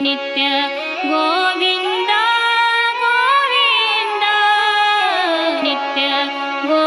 Nithya Govinda Govinda Nithya go